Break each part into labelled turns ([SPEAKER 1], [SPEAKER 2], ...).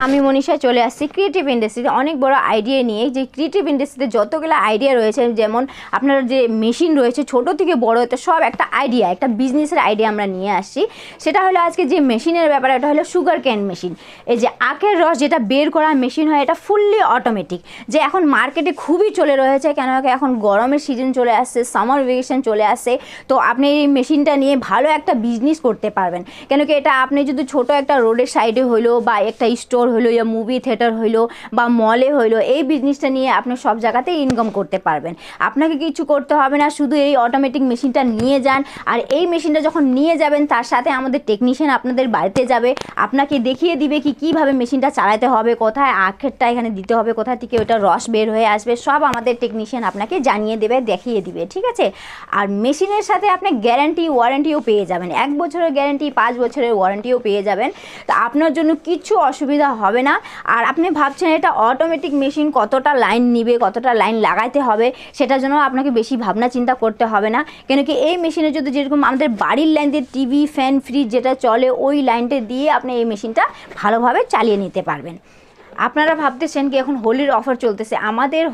[SPEAKER 1] আমি মনীষায় চলে আসছি। ক্রিয়েটিভ ইন্ডাস্ট্রিতে অনেক বড় আইডিয়া নিয়ে যে ক্রিয়েটিভ ইন্ডাস্ট্রিতে যতগুলো আইডিয়া রয়েছে, যেমন আপনার যে মেশিন রয়েছে, ছোট থেকে বড় হতে সব একটা আইডিয়া একটা বিজনেসের আইডিয়া আমরা নিয়ে আসছি। সেটা হলো আজকে যে মেশিনের ব্যাপারে এটা হলো সুগার ক্যান মেশিন এই যে আখের রস যেটা বের করা মেশিন হয়, এটা ফুললি অটোমেটিক যে এখন মার্কেটে খুবই চলে রয়েছে, কেন এখন গরমের সিজন চলে আসছে সামার ভেকেশন চলে আসছে, তো আপনি এই মেশিনটা নিয়ে ভালো একটা বিজনেস করতে পারবেন। কেন কি এটা আপনি যদি ছোট একটা রোডের সাইডে হইল বা একটা স্টোর হইল ইয়া মুভি থিয়েটার হইল বা মলে হইল, এই বিজনেসটা নিয়ে আপনি সব জায়গাতে ইনকাম করতে পারবেন। আপনাকে কিছু করতে হবে না, শুধু এই অটোমেটিক মেশিনটা নিয়ে যান। আর এই মেশিনটা যখন নিয়ে যাবেন, তার সাথে আমাদের টেকনিশিয়ান আপনাদের বাড়িতে যাবে, আপনাকে দেখিয়ে দিবে কি কীভাবে মেশিনটা চালাতে হবে, কোথায় আখেরটা এখানে দিতে হবে কোথা থেকে ওটা রস বের হয়ে আসবে, সব আমাদের টেকনিশিয়ান আপনাকে জানিয়ে দেবে, দেখিয়ে দিবে, ঠিক আছে? আর মেশিনের সাথে আপনি গ্যারান্টি ওয়ারেন্টিও পেয়ে যাবেন। এক বছরের গ্যারান্টি পাঁচ বছরের ওয়ারেন্টিও পেয়ে যাবেন। তো আপনার জন্য কিছু অসুবিধা হবে না। আর আপনি ভাবছেন এটা অটোমেটিক মেশিন কতটা লাইন নিবে, কতটা লাইন লাগাইতে হবে, সেটার জন্য আপনাকে বেশি ভাবনা চিন্তা করতে হবে না। কেন কি এই মেশিনে যদি যেরকম আমাদের বাড়ির লাইন দিয়ে টিভি ফ্যান ফ্রিজ যেটা চলে, ওই লাইনটা দিয়ে আপনি এই মেশিনটা ভালোভাবে চালিয়ে নিতে পারবেন। আপনারা ভাবতেছেন কি এখন হোলির অফার চলতেছে। আমাদের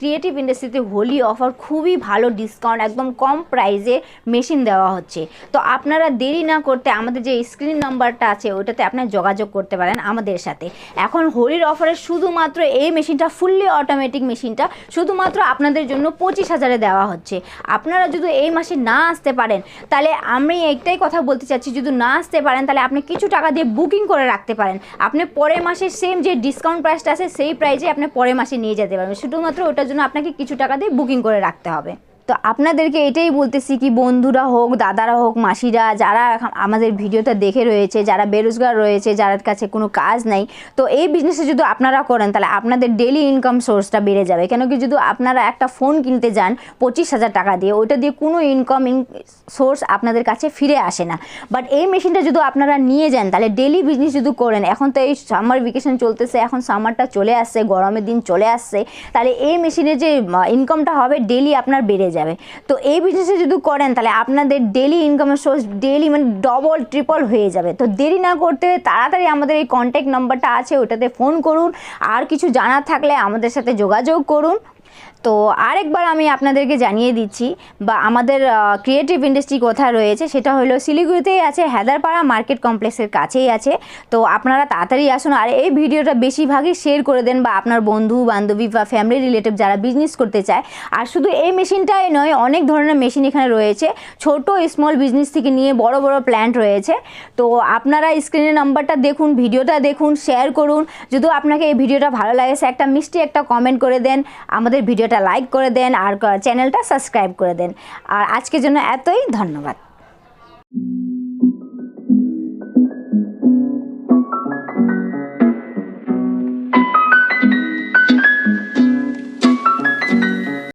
[SPEAKER 1] ক্রিয়েটিভ ইন্ডাস্ট্রিতে হোলি অফার খুবই ভালো ডিসকাউন্ট একদম কম প্রাইসে মেশিন দেওয়া হচ্ছে। তো আপনারা দেরি না করতে আমাদের যে স্ক্রিন নাম্বারটা আছে, ওটাতে আপনারা যোগাযোগ করতে পারেন আমাদের সাথে। এখন হোলির অফারে শুধুমাত্র এই মেশিনটা ফুললি অটোমেটিক মেশিনটা শুধুমাত্র আপনাদের জন্য পঁচিশ হাজারে দেওয়া হচ্ছে। আপনারা যদি এই মাসে না আসতে পারেন, তাহলে আমি একটাই কথা বলতে চাচ্ছি, যদি না আসতে পারেন, তাহলে আপনি কিছু টাকা দিয়ে বুকিং করে রাখতে পারেন। আপনি পরের মাসে সেম যে ডিসকাউন্ট প্রাইসটা আছে, সেই প্রাইসে আপনি পরের মাসে নিয়ে যেতে পারবেন। শুধুমাত্র ওটার জন্য আপনাকে কিছু টাকা দিয়ে বুকিং করে রাখতে হবে। তো আপনাদেরকে এটাই বলতেছি কি বন্ধুরা হোক, দাদারা হোক, মাসিরা, যারা আমাদের ভিডিওটা দেখে রয়েছে, যারা বেরোজগার রয়েছে যার কাছে কোনো কাজ নাই, তো এই বিজনেসে যদি আপনারা করেন, তাহলে আপনাদের ডেলি ইনকাম সোর্সটা বেড়ে যাবে। কেন কি যদি আপনারা একটা ফোন কিনতে যান পঁচিশ হাজার টাকা দিয়ে, ওইটা দিয়ে কোনো ইনকামিং সোর্স আপনাদের কাছে ফিরে আসে না। বাট এই মেশিনটা যদি আপনারা নিয়ে যান, তাহলে ডেলি বিজনেস যদি করেন, এখন তো এই সামার ভেকেশন চলতেছে, এখন সামারটা চলে আসছে, গরমের দিন চলে আসছে, তাহলে এই মেশিনের যে ইনকামটা হবে ডেলি আপনার বেড়ে যাবে। তো এই বিজনেসে যদি করেন, তাহলে আপনাদের ডেলি ইনকামের সোর্স ডেলি মানে ডবল ট্রিপল হয়ে যাবে। তো দেরি না করতে তাড়াতাড়ি আমাদের এই কন্ট্যাক্ট নাম্বারটা আছে, ওটাতে ফোন করুন। আর কিছু জানার থাকলে আমাদের সাথে যোগাযোগ করুন। তো আরেকবার আমি আপনাদেরকে জানিয়ে দিচ্ছি, বা আমাদের ক্রিয়েটিভ ইন্ডাস্ট্রি কোথায় রয়েছে, সেটা হলো শিলিগুড়িতেই আছে, হেদারপাড়া মার্কেট কমপ্লেক্সের কাছেই আছে। তো আপনারা তাড়াতাড়ি আসুন, আর এই ভিডিওটা বেশিরভাগই শেয়ার করে দেন, বা আপনার বন্ধু, বান্ধবী, বা ফ্যামিলি রিলেটিভ যারা বিজনেস করতে চায়। আর শুধু এই মেশিনটাই নয়, অনেক ধরনের মেশিন এখানে রয়েছে। ছোট স্মল বিজনেস থেকে নিয়ে বড় বড় প্ল্যান্ট রয়েছে। তো আপনারা স্ক্রিনের নাম্বারটা দেখুন, ভিডিওটা দেখুন শেয়ার করুন। যদিও আপনাকে এই ভিডিওটা ভালো লাগে, একটা মিষ্টি একটা কমেন্ট করে দেন। আমাদের ভিডিওটা লাইক করে দেন আর চ্যানেলটা সাবস্ক্রাইব করে দেন। আর আজকের জন্য এতই, ধন্যবাদ।